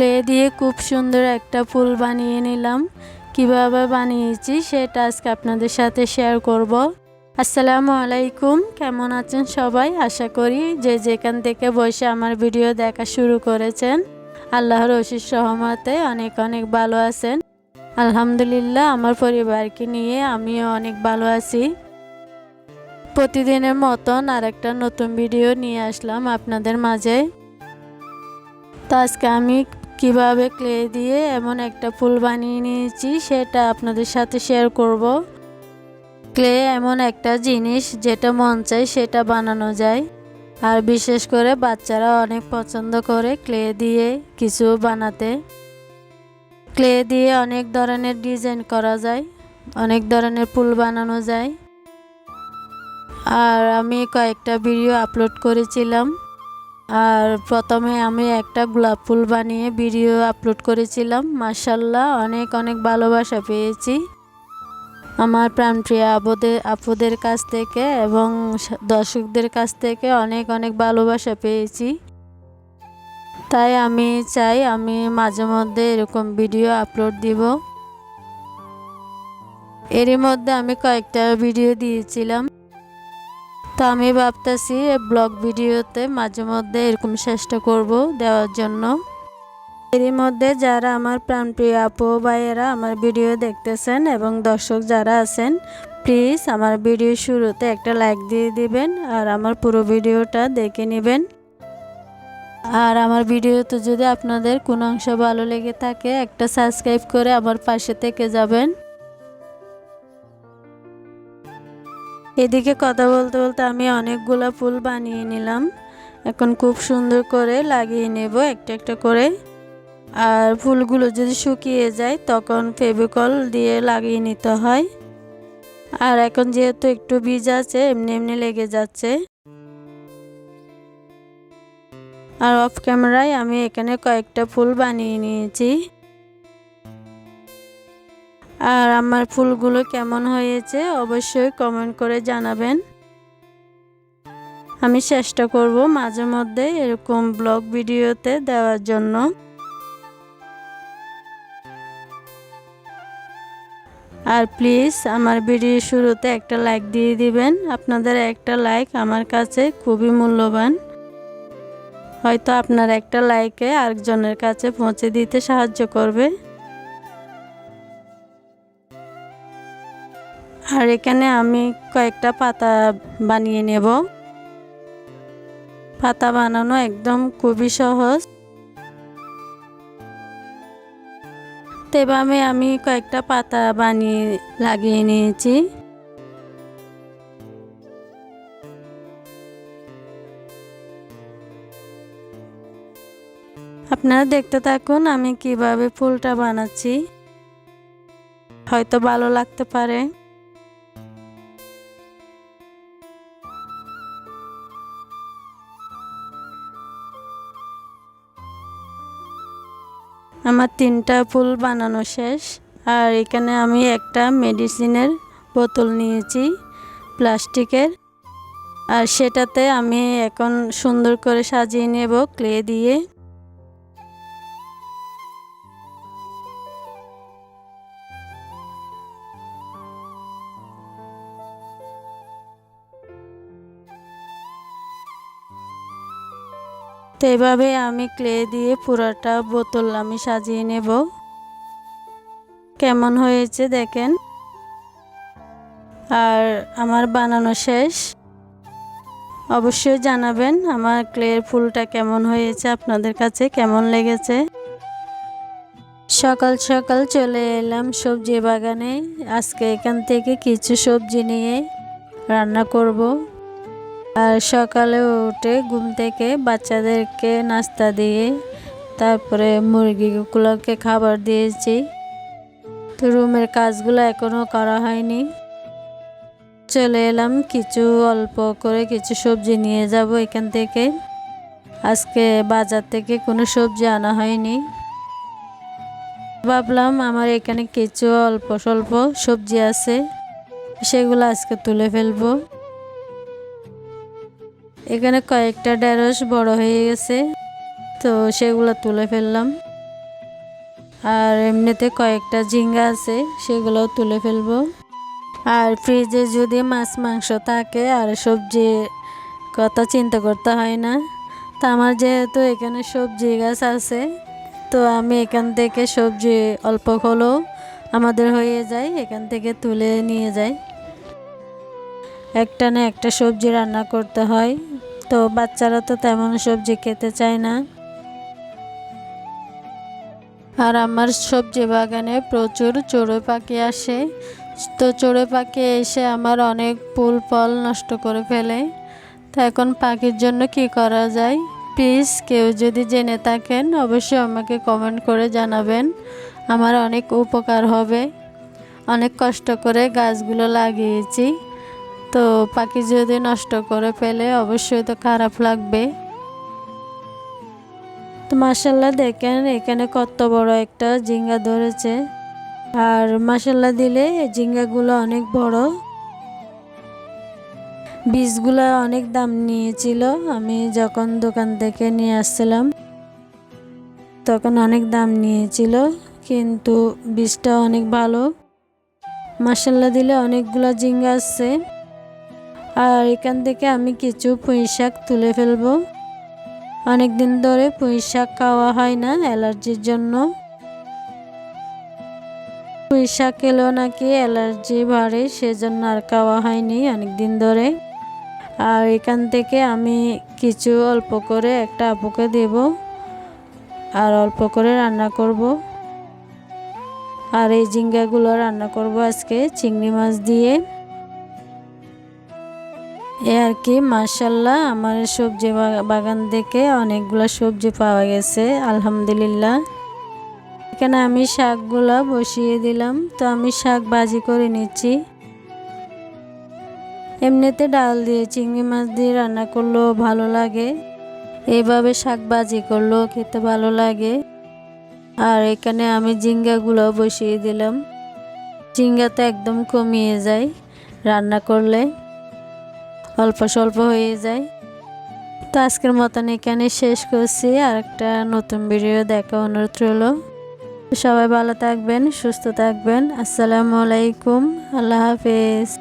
Clay দিয়ে খুব সুন্দর একটা ফুল বানিয়ে নিলাম। কীভাবে বানিয়েছি সেটা আজকে আপনাদের সাথে শেয়ার করব। আসসালামু আলাইকুম, কেমন আছেন সবাই? আশা করি যে যেখান থেকে বসে আমার ভিডিও দেখা শুরু করেছেন, আল্লাহর অশিস সহমতে অনেক অনেক ভালো আছেন। আলহামদুলিল্লাহ, আমার পরিবারকে নিয়ে আমিও অনেক ভালো আছি। প্রতিদিনের মতন আর একটা নতুন ভিডিও নিয়ে আসলাম আপনাদের মাঝে। তো আজকে আমি কীভাবে ক্লে দিয়ে এমন একটা ফুল বানিয়ে নিয়েছি সেটা আপনাদের সাথে শেয়ার করব। ক্লে এমন একটা জিনিস যেটা মন চায় সেটা বানানো যায়। আর বিশেষ করে বাচ্চারা অনেক পছন্দ করে ক্লে দিয়ে কিছু বানাতে। ক্লে দিয়ে অনেক ধরনের ডিজাইন করা যায়, অনেক ধরনের ফুল বানানো যায়। আর আমি কয়েকটা ভিডিও আপলোড করেছিলাম। আর প্রথমে আমি একটা গোলাপ ফুল বানিয়ে ভিডিও আপলোড করেছিলাম। মার্শাল্লাহ অনেক অনেক ভালোবাসা পেয়েছি। আমার প্রাণপ্রিয় আবুদের আপুদের কাছ থেকে এবং দর্শকদের কাছ থেকে অনেক অনেক ভালোবাসা পেয়েছি। তাই আমি চাই আমি মাঝে মধ্যে এরকম ভিডিও আপলোড দিব। এরই মধ্যে আমি কয়েকটা ভিডিও দিয়েছিলাম। তো আমি ভাবতেছি ব্লগ ভিডিওতে মাঝে মধ্যে এরকম চেষ্টা করব দেওয়ার জন্য। এরই মধ্যে যারা আমার প্রাণপ্রিয় আপু ভাইয়েরা আমার ভিডিও দেখতেছেন এবং দর্শক যারা আছেন, প্লিজ আমার ভিডিও শুরুতে একটা লাইক দিয়ে দিবেন আর আমার পুরো ভিডিওটা দেখে নেবেন। আর আমার ভিডিওতে যদি আপনাদের কোনো অংশ ভালো লেগে থাকে, একটা সাবস্ক্রাইব করে আমার পাশে থেকে যাবেন। এদিকে কথা বলতে বলতে আমি অনেকগুলো ফুল বানিয়ে নিলাম। এখন খুব সুন্দর করে লাগিয়ে নেব একটা একটা করে। আর ফুলগুলো যদি শুকিয়ে যায়, তখন ফেভিকল দিয়ে লাগিয়ে নিতে হয়। আর এখন যেহেতু একটু বীজ আছে, এমনি এমনি লেগে যাচ্ছে। আর অফ ক্যামেরায় আমি এখানে কয়েকটা ফুল বানিয়ে নিয়েছি। আর আমার ফুলগুলো কেমন হয়েছে অবশ্যই কমেন্ট করে জানাবেন। আমি চেষ্টা করব মাঝে মধ্যে এরকম ব্লগ ভিডিওতে দেওয়ার জন্য। আর প্লিজ আমার ভিডিও শুরুতে একটা লাইক দিয়ে দিবেন। আপনাদের একটা লাইক আমার কাছে খুবই মূল্যবান। হয়তো আপনার একটা লাইকে আরেকজনের কাছে পৌঁছে দিতে সাহায্য করবে। আর এখানে আমি কয়েকটা পাতা বানিয়ে নেব। পাতা বানানো একদম খুবই সহজ। তো এভাবে আমি কয়েকটা পাতা বানিয়ে লাগিয়ে নিয়েছি। আপনারা দেখতে থাকুন আমি কীভাবে ফুলটা বানাচ্ছি। হয়তো ভালো লাগতে পারে। আমার তিনটা ফুল বানানো শেষ। আর এখানে আমি একটা মেডিসিনের বোতল নিয়েছি, প্লাস্টিকের। আর সেটাতে আমি এখন সুন্দর করে সাজিয়ে নেব, ক্লে দিয়ে। তো এভাবে আমি ক্লে দিয়ে পুরাটা বোতল আমি সাজিয়ে নেব। কেমন হয়েছে দেখেন? আর আমার বানানো শেষ। অবশ্যই জানাবেন আমার ক্লের ফুলটা কেমন হয়েছে, আপনাদের কাছে কেমন লেগেছে। সকাল সকাল চলে এলাম সবজি বাগানে। আজকে এখান থেকে কিছু সবজি নিয়ে রান্না করব। আর সকালে উঠে ঘুম থেকে বাচ্চাদেরকে নাস্তা দিয়ে, তারপরে মুরগিগুলোকে খাবার দিয়েছি। তো রুমের কাজগুলো এখনও করা হয়নি। চলে এলাম, কিছু অল্প করে কিছু সবজি নিয়ে যাব এখান থেকে। আজকে বাজার থেকে কোনো সবজি আনা হয়নি। ভাবলাম আমার এখানে কিছু অল্প স্বল্প সবজি আছে, সেগুলো আজকে তুলে ফেলব। এখানে কয়েকটা ঢেঁড়স বড় হয়ে গেছে, তো সেগুলো তুলে ফেললাম। আর এমনিতে কয়েকটা ঝিঙ্গা আছে সেগুলো তুলে ফেলব। আর ফ্রিজে যদি মাছ, মাংস থাকে, আর সবজি কথা চিন্তা করতে হয় না। তো আমার যেহেতু এখানে সবজি গাছ আছে, তো আমি এখান থেকে সবজি অল্প হলেও আমাদের হয়ে যায়, এখান থেকে তুলে নিয়ে যাই। একটা না একটা সবজি রান্না করতে হয়। তো বাচ্চারা তো তেমন সবজি খেতে চায় না। আর আমার সবজি বাগানে প্রচুর চড়ুই পাখি আসে। তো চড়ুই পাখি এসে আমার অনেক ফুল, ফল নষ্ট করে ফেলে। তো এখন পাখির জন্য কি করা যায়? প্লিজ কেউ যদি জেনে থাকেন, অবশ্যই আমাকে কমেন্ট করে জানাবেন। আমার অনেক উপকার হবে। অনেক কষ্ট করে গাছগুলো লাগিয়েছি। তো পাখি যদি নষ্ট করে ফেলে, অবশ্যই তো খারাপ লাগবে। তো মাসাল্লাহ দেখেন, এখানে কত বড় একটা জিঙ্গা ধরেছে। আর মাসাল্লাহ দিলে জিঙ্গাগুলো অনেক বড়। বীজগুলো অনেক দাম নিয়েছিল। আমি যখন দোকান থেকে নিয়ে আসছিলাম, তখন অনেক দাম নিয়েছিল, কিন্তু বীজটা অনেক ভালো। মাসাল্লাহ দিলে অনেকগুলো জিঙ্গা আসছে। আর এখান থেকে আমি কিছু পুঁই শাক তুলে ফেলব। অনেক দিন ধরে পুঁই শাক খাওয়া হয় না অ্যালার্জির জন্য। পুঁই শাক খেলেও নাকি অ্যালার্জি বাড়ে সেজন্য আর খাওয়া হয়নি অনেক দিন ধরে। আর এখান থেকে আমি কিছু অল্প করে একটা আপুকে দেব আর অল্প করে রান্না করব। আর এই ঝিঙ্গাগুলো রান্না করব আজকে চিংড়ি মাছ দিয়ে। এ আর কি মার্শাল্লাহ আমার সবজি বাগান থেকে অনেকগুলো সবজি পাওয়া গেছে, আলহামদুলিল্লাহ। এখানে আমি শাকগুলো বসিয়ে দিলাম, তো আমি শাক ভাজি করে নিচ্ছি। এমনিতে ডাল দিয়ে চিংড়ি মাছ দিয়ে রান্না করলেও ভালো লাগে। এইভাবে শাক ভাজি করলেও খেতে ভালো লাগে। আর এখানে আমি জিঙ্গাগুলো বসিয়ে দিলাম। জিঙ্গা তো একদম কমিয়ে যায় রান্না করলে। অল্প স্বল্প হয়ে যায়। তো আজকের মতন এখানে শেষ করছি। আর একটা নতুন ভিডিও দেখা অনুরোধ রইল। সবাই ভালো থাকবেন, সুস্থ থাকবেন। আসসালামু আলাইকুম। আল্লাহ হাফেজ।